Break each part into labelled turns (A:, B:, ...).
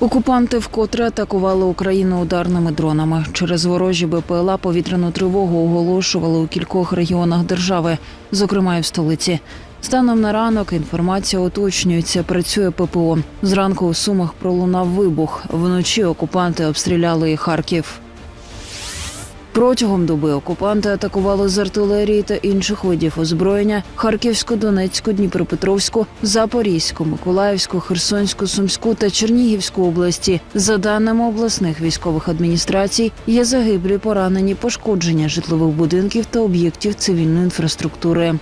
A: Окупанти вкотре атакували Україну ударними дронами. Через ворожі БПЛА повітряну тривогу оголошували у кількох регіонах держави, зокрема і в столиці. Станом на ранок інформація уточнюється. Працює ППО. Зранку у Сумах пролунав вибух. Вночі окупанти обстріляли і Харків. Протягом доби окупанти атакували з артилерії та інших видів озброєння Харківську, Донецьку, Дніпропетровську, Запорізьку, Миколаївську, Херсонську, Сумську та Чернігівську області. За даними обласних військових адміністрацій, є загиблі, поранені, пошкодження житлових будинків та об'єктів цивільної інфраструктури.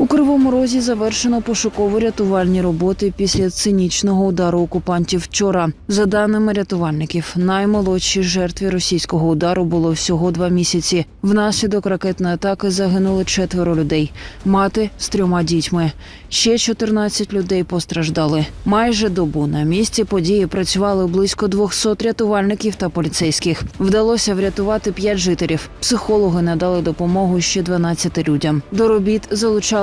A: У Кривому Розі завершено пошуково-рятувальні роботи після цинічного удару окупантів вчора. За даними рятувальників, наймолодшій жертві російського удару було всього два місяці. Внаслідок ракетної атаки загинули четверо людей. Мати з трьома дітьми. Ще 14 людей постраждали. Майже добу на місці події працювали близько 200 рятувальників та поліцейських. Вдалося врятувати п'ять жителів. Психологи надали допомогу ще 12 людям. До робіт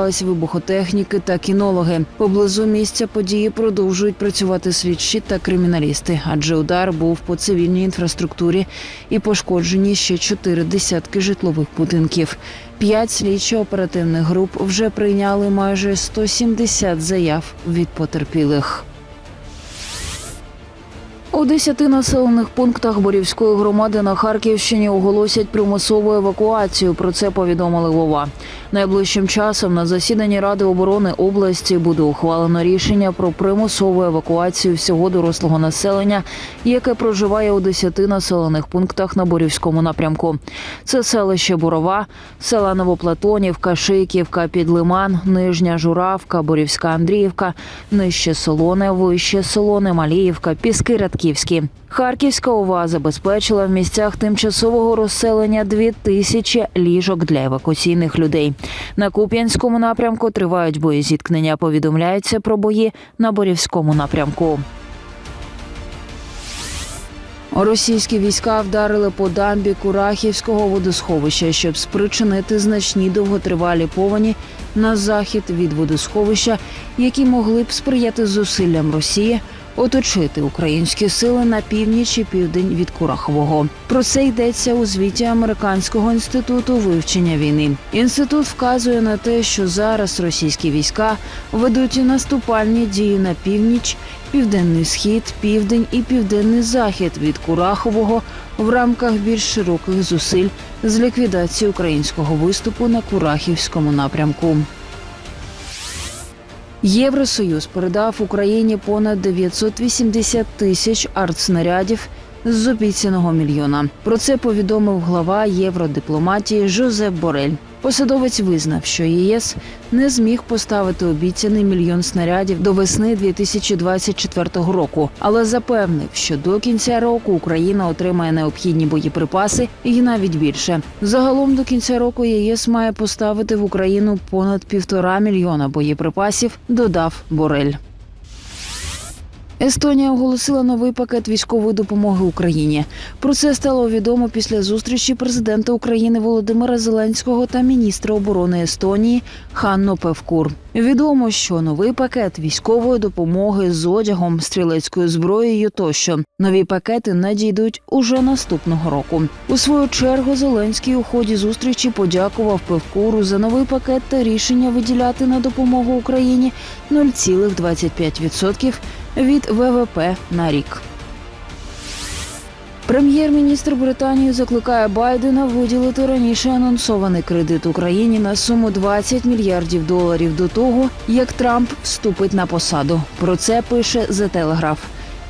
A: залучались вибухотехніки та кінологи. Поблизу місця події продовжують працювати слідчі та криміналісти, адже удар був по цивільній інфраструктурі і пошкоджені ще чотири десятки житлових будинків. П'ять слідчо-оперативних груп вже прийняли майже 170 заяв від потерпілих. У десяти населених пунктах Борівської громади на Харківщині оголосять примусову евакуацію. Про це повідомили Вова. Найближчим часом на засіданні Ради оборони області буде ухвалено рішення про примусову евакуацію всього дорослого населення, яке проживає у десяти населених пунктах на Борівському напрямку. Це селище Бурова, села Новоплатонівка, Шийківка, Підлиман, Нижня Журавка, Борівська Андріївка, Нижче Солоне, Вище Солоне, Маліївка, Піски Радківські. Харківська ОВА забезпечила в місцях тимчасового розселення дві тисячі ліжок для евакуаційних людей. На Куп'янському напрямку тривають боєзіткнення. Повідомляється про бої на Борівському напрямку. Російські війська вдарили по дамбі Курахівського водосховища, щоб спричинити значні довготривалі повені на захід від водосховища, які могли б сприяти зусиллям Росії оточити українські сили на північ і південь від Курахового. Про це йдеться у звіті Американського інституту вивчення війни. Інститут вказує на те, що зараз російські війська ведуть наступальні дії на північ, південний схід, південь і південний захід від Курахового в рамках більш широких зусиль з ліквідації українського виступу на Курахівському напрямку. Євросоюз передав Україні понад 980 тисяч артснарядів з обіцяного мільйона. Про це повідомив глава євродипломатії Жозеп Борель. Посадовець визнав, що ЄС не зміг поставити обіцяний мільйон снарядів до весни 2024 року, але запевнив, що до кінця року Україна отримає необхідні боєприпаси і навіть більше. Загалом до кінця року ЄС має поставити в Україну понад півтора мільйона боєприпасів. Додав Борель. Естонія оголосила новий пакет військової допомоги Україні. Про це стало відомо після зустрічі президента України Володимира Зеленського та міністра оборони Естонії Ханно Певкур. Відомо, що новий пакет військової допомоги з одягом, стрілецькою зброєю тощо нові пакети надійдуть уже наступного року. У свою чергу Зеленський у ході зустрічі подякував Певкуру за новий пакет та рішення виділяти на допомогу Україні 0,25% від ВВП на рік. Прем'єр-міністр Британії закликає Байдена виділити раніше анонсований кредит Україні на суму 20 мільярдів доларів до того, як Трамп вступить на посаду. Про це пише The Telegraph.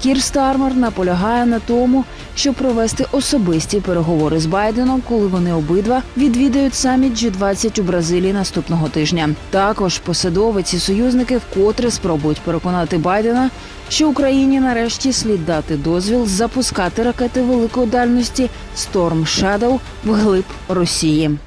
A: Кір Стармер наполягає на тому, щоб провести особисті переговори з Байденом, коли вони обидва відвідають саміт G20 у Бразилії наступного тижня. Також посадовиці союзники вкотре спробують переконати Байдена, що Україні нарешті слід дати дозвіл запускати ракети великої дальності Storm Shadow вглиб Росії.